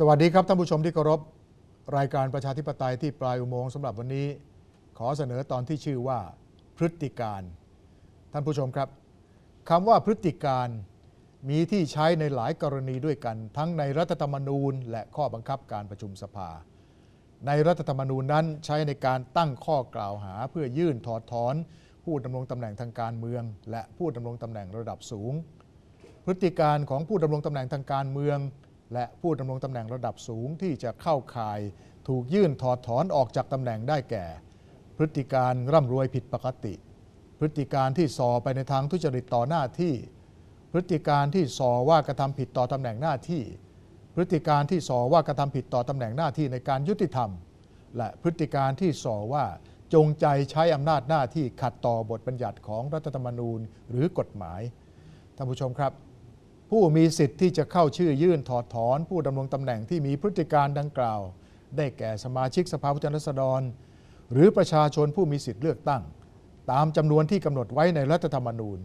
สวัสดีครับท่านผู้ชมที่เคารพรายการประชาธิปไตยที่ปลายอุโมงค์สำหรับวันนี้ ขอเสนอตอนที่ชื่อว่า พฤติการ ท่านผู้ชมครับคำว่าพฤติการมีที่ใช้ในหลายกรณีด้วยกัน ทั้งในรัฐธรรมนูญ และข้อบังคับการประชุมสภา ในรัฐธรรมนูญนั้นใช้ในการตั้งข้อกล่าวหา เพื่อยื่นถอดถอน ผู้ดำรงตำแหน่งทางการเมือง และผู้ดำรงตำแหน่งระดับสูง พฤติการของผู้ดำรงตำแหน่งทางการเมือง และผู้ดำรงตำแหน่งระดับสูงที่จะเข้าข่ายถูกยื่นถอดถอนออกจากตำแหน่งได้แก่ พฤติการร่ำรวยผิดปกติ พฤติการที่ส่อไปในทางทุจริตต่อหน้าที่ พฤติการที่ส่อว่ากระทำผิดต่อตำแหน่งหน้าที่ พฤติการที่ส่อว่ากระทำผิดต่อตำแหน่งหน้าที่ในการยุติธรรม และพฤติการที่ส่อว่าจงใจใช้อำนาจหน้าที่ขัดต่อบทบัญญัติของรัฐธรรมนูญหรือกฎหมายท่านผู้ชมครับ ผู้มีสิทธิ์ที่จะเข้าชื่อยื่นถอดถอน ผู้ดำรงตำแหน่งที่มีพฤติการดังกล่าว ได้แก่สมาชิกสภาผู้แทนราษฎร หรือประชาชนผู้มีสิทธิเลือกตั้ง ตามจำนวนที่กำหนดไว้ในรัฐธรรมนูญ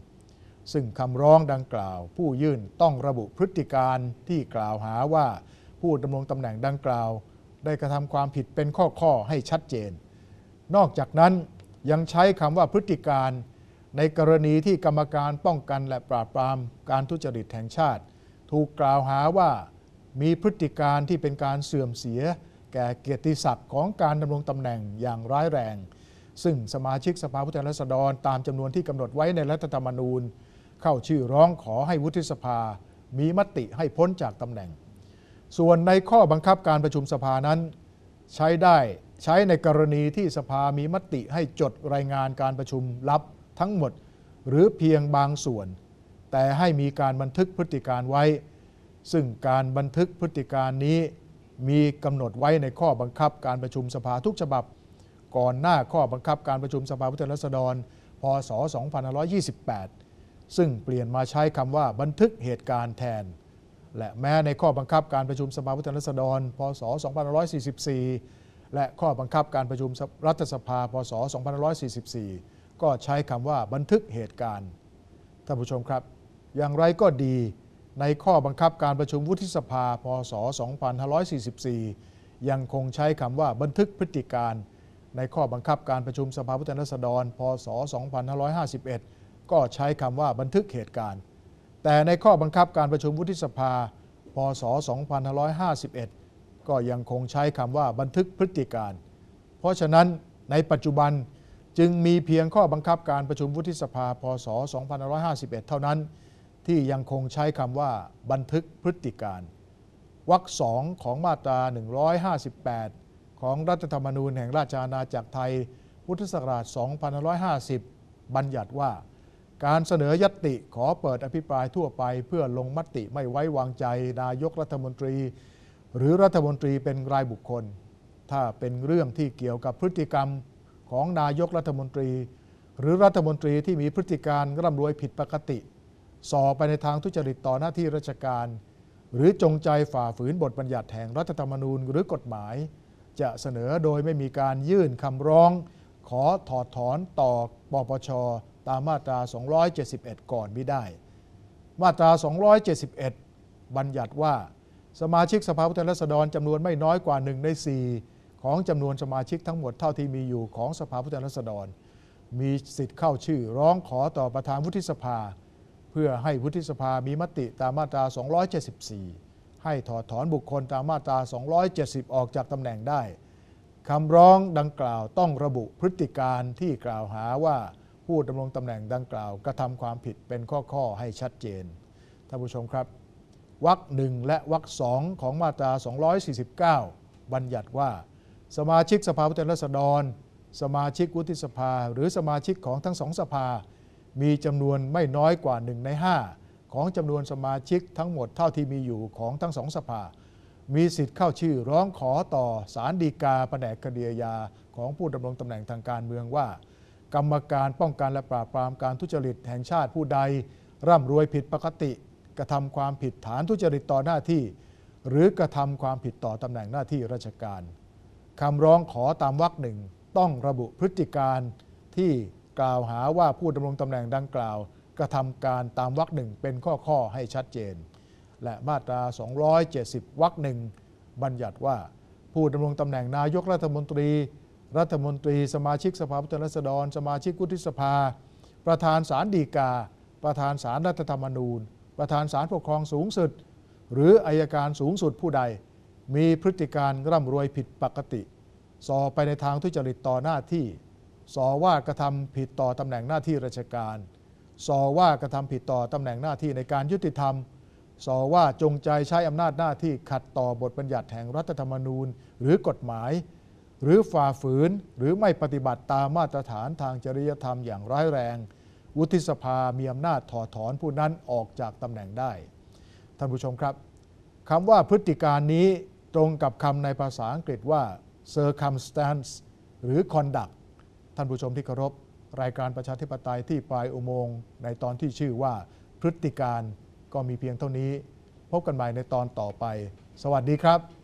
ซึ่งคำร้องดังกล่าว ผู้ยื่นต้องระบุพฤติการที่กล่าวหาว่าผู้ดำรงตำแหน่งดังกล่าว ได้กระทำความผิดเป็นข้อๆให้ชัดเจน นอกจากนั้นยังใช้คำว่าพฤติการ ในกรณีที่กรรมการป้องกันและปราบปรามการทุจริตแห่งชาติ ถูกกล่าวหาว่ามีพฤติการที่เป็นการเสื่อมเสีย แก่เกียรติศักดิ์ของการดำรงตำแหน่งอย่างร้ายแรง ซึ่งสมาชิกสภาผู้แทนราษฎรตามจำนวนที่กำหนดไว้ในรัฐธรรมนูญ เข้าชื่อร้องขอให้วุฒิสภา มีมติให้พ้นจากตำแหน่ง ส่วนในข้อบังคับการประชุมสภานั้น ใช้ได้ใช้ในกรณีที่สภามีมติให้จดรายงานการประชุมลับ ทั้งหมด หรือเพียงบางส่วน แต่ให้มีการบันทึกพฤติการไว้ ซึ่งการบันทึกพฤติการนี้มีกำหนดไว้ในข้อบังคับการประชุมสภาทุกฉบับ ก่อนหน้าข้อบังคับการประชุมสภาผู้แทนราษฎร พศ 2528 ซึ่งเปลี่ยนมาใช้คำว่าบันทึกเหตุการณ์แทน และแม้ในข้อบังคับการประชุมสภาผู้แทนราษฎร พศ 2544 และข้อบังคับการประชุมรัฐสภา พศ 2544 ก็ใช้คำว่าบันทึกเหตุการณ์ท่านผู้ชมครับ อย่างไรก็ดีในข้อบังคับการประชุมวุฒิสภา พศ 2544 ยังคงใช้คำว่าบันทึกพฤติการ ในข้อบังคับการประชุมสภาผู้แทนราษฎร พศ 2551 ก็ใช้คำว่าบันทึกเหตุการณ์ แต่ในข้อบังคับการประชุมวุฒิสภา พศ 2551 ก็ยังคงใช้คำว่าบันทึกพฤติการ เพราะฉะนั้นในปัจจุบัน จึงมีเพียงข้อบังคับการประชุมวุฒิสภาพศ 2551 เท่านั้น ที่ยังคงใช้คำว่าบันทึกพฤติการวรรคสองของมาตรา 158 ของรัฐธรรมนูญแห่งราชอาณาจักรไทย พุทธศักราช 2550 บัญญัติว่า การเสนอยตติขอเปิดอภิปรายทั่วไป เพื่อลงมติไม่ไว้วางใจนายกรัฐมนตรี หรือรัฐมนตรีเป็นรายบุคคล ถ้าเป็นเรื่องที่เกี่ยวกับพฤติกรรม ของนายกรัฐมนตรี หรือรัฐมนตรีที่มีพฤติการร่ำรวยผิดปกติ ส่อไปในทางทุจริตต่อหน้าที่ราชการ หรือจงใจฝ่าฝืนบทบัญญัติแห่งรัฐธรรมนูญหรือกฎหมาย จะเสนอโดยไม่มีการยื่นคำร้อง ขอถอดถอนต่อปปชตามมาตรา 271 ก่อนไม่ได้ มาตรา 271 บัญญัติว่า สมาชิกสภาผู้แทนราษฎรจำนวนไม่น้อยกว่า1ใน4 ของจำนวนสมาชิกทั้งหมดเท่าที่มีอยู่ของสภาผู้แทนราษฎร มีสิทธิ์เข้าชื่อ ร้องขอต่อประธานวุฒิสภา เพื่อให้วุฒิสภามีมติตามมาตรา 274 ให้ถอดถอนบุคคลตามมาตรา 270 ออกจากตำแหน่งได้คำร้องดังกล่าวต้องระบุพฤติการที่กล่าวหาว่าผู้ดำรงตำแหน่งดังกล่าวกระทำความผิดเป็นข้อๆให้ชัดเจนท่านผู้ชมครับวรรคหนึ่งและวรรคสองของมาตรา 249 บัญญัติว่า สมาชิกสภาผู้แทนราษฎร สมาชิกวุฒิสภา หรือสมาชิกของทั้งสองสภา มีจำนวนไม่น้อยกว่า 1 ใน 5 ของจำนวนสมาชิกทั้งหมดเท่าที่มีอยู่ของทั้งสองสภา มีสิทธิ์เข้าชื่อร้องขอต่อศาลฎีกาแผนกคดีอาญาของผู้ดำรงตำแหน่งทางการเมืองว่า กรรมการป้องกันและปราบปรามการทุจริตแห่งชาติผู้ใด ร่ำรวยผิดปกติ กระทำความผิดฐานทุจริตต่อหน้าที่ หรือกระทำความผิดต่อตำแหน่งหน้าที่ราชการ คำร้องขอตามวรรคหนึ่งต้องระบุพฤติการที่กล่าวหาว่าผู้ดำรงตำแหน่งดังกล่าว กระทำการตามวรรคหนึ่งเป็นข้อๆให้ชัดเจน และมาตรา 270 วรรคหนึ่งบัญญัติว่า ผู้ดำรงตำแหน่งนายกรัฐมนตรี รัฐมนตรี สมาชิกสภาผู้แทนราษฎร สมาชิกวุฒิสภา ประธานศาลฎีกา ประธานศาลรัฐธรรมนูญ ประธานศาลปกครองสูงสุด หรืออายการสูงสุดผู้ใด มีพฤติการร่ำรวยผิดปกติส่อไปในทางทุจริตต่อหน้าที่ส่อว่ากระทำผิดต่อตำแหน่งหน้าที่ราชการส่อว่ากระทำผิดต่อตำแหน่งหน้าที่ในการยุติธรรมส่อว่าจงใจใช้อำนาจหน้าที่ขัดต่อบทบัญญัติแห่งรัฐธรรมนูญ หรือกฎหมาย หรือฝ่าฝืนหรือไม่ปฏิบัติตามมาตรฐานทางจริยธรรมอย่างร้ายแรง วุฒิสภามีอำนาจถอดถอนผู้นั้นออกจากตำแหน่งได้ ท่านผู้ชมครับคำว่าพฤติการนี้ ตรงกับคำในภาษาอังกฤษว่า circumstance หรือ conduct ท่านผู้ชมที่เคารพ รายการประชาธิปไตยที่ปลายอุโมงค์ในตอนที่ชื่อว่าพฤติการก็มีเพียงเท่านี้ พบกันใหม่ในตอนต่อไป สวัสดีครับ